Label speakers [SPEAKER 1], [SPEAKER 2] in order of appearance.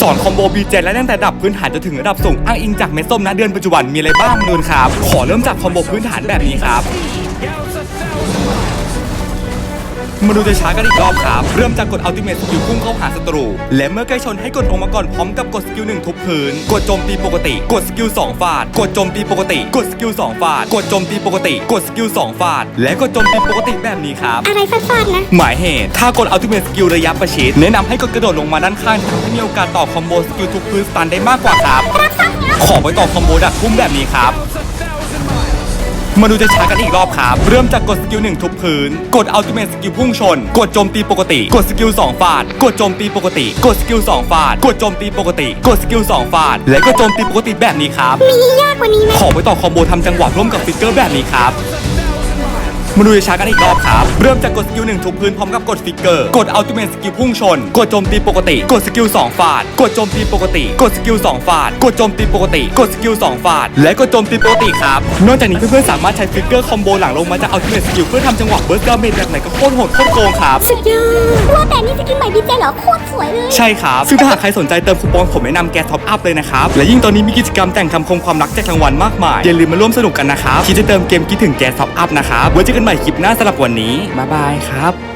[SPEAKER 1] สอนคอมโบบีเจและตั้งแต่ระดับพื้นฐานจนถึงระดับสูงอ้างอิงจากเมส้มนะเดือนปัจจุบันมีอะไรบ้างมาดูกันครับ ขอเริ่มจากคอมโบพื้นฐานแบบนี้ครับ มาดูจะช้ากันอีกรอบครับ เริ่มจากกดอัลติเมทสกิลพุ่งเข้าหาศัตรู และเมื่อใกล้ชนให้กดลงมาก่อนพร้อมกับกดสกิลหนึ่งทุบพื้น กดโจมตีปกติ กดสกิลสองฟาด กดโจมตีปกติ กดสกิลสองฟาด กดโจมตีปกติ กดสกิลสองฟาด และกดโจมตีปกติแบบนี้ครับ
[SPEAKER 2] อะไรฟาดๆนะ
[SPEAKER 1] หมายเหตุ ถ้ากดอัลติเมทสกิลระยะประชิดแนะนำให้กดกระโดดลงมาด้านข้างทำให้มีโอกาสต่อคอมโบสกิลทุกพื้นสตันได้มากกว่าครับ ขอไปต่อคอมโบดักพุ่มแบบนี้ครับ มาดูจะช้ากันอีกรอบครับ เริ่มจากกดสกิลหนึ่งทุบพื้น กดอัลติเมทสกิลพุ่งชน กดโจมตีปกติ กดสกิลสองฟาด กดโจมตีปกติ กดสกิลสองฟาด กดโจมตีปกติ กดสกิลสองฟาด และกดโจมตีปกติแบบนี้ครับ
[SPEAKER 2] มียากกว่านี้ไหม
[SPEAKER 1] ขอไปต่อคอมโบทำจังหวะร่วมกับฟิกเกอร์แบบนี้ครับ มาดูช้ากันอีกรอบครับ เริ่มจากกดสกิลหนึ่งทุบพื้นพร้อมกับกดฟิกเกอร์ กดอัลติเมทสกิลพุ่งชน กดโจมตีปกติ กดสกิลสองฟาด กดโจมตีปกติ กดสกิลสองฟาด กดโจมตีปกติ กดสกิลสองฟาด และกดโจมตีปกติครับ นอกจากนี้เพื่อนๆสามารถใช้ฟิกเกอร์คอมโบหลังลงมาจากอัลติเมทสกิลเพื่อทำจังหวะเบิร์สดาเมจแบบไหนก็โคตรโหดโคตรโกงครับ
[SPEAKER 2] สุดยอดว่าแต่นี่สกินใหม่ดีเจเหรอโคตรสวยเลย
[SPEAKER 1] ใช่ครับซึ่งถ้าหากใครสนใจเติมคูปองผมแนะนำแกท็อปอัพเลยนะครับและยิ่งตอนนี้มีกิจกรรมแต่งคำคมความรักแจกรางวัลมากมายอย่าลืมมาร่วมสนุกกันนะครับคิดจะเติมเกมคิดถึงแกท็อปอัพนะครับไว้เจอกันใหม่คลิปหน้าสำหรับวันนี้บ๊ายบายครับ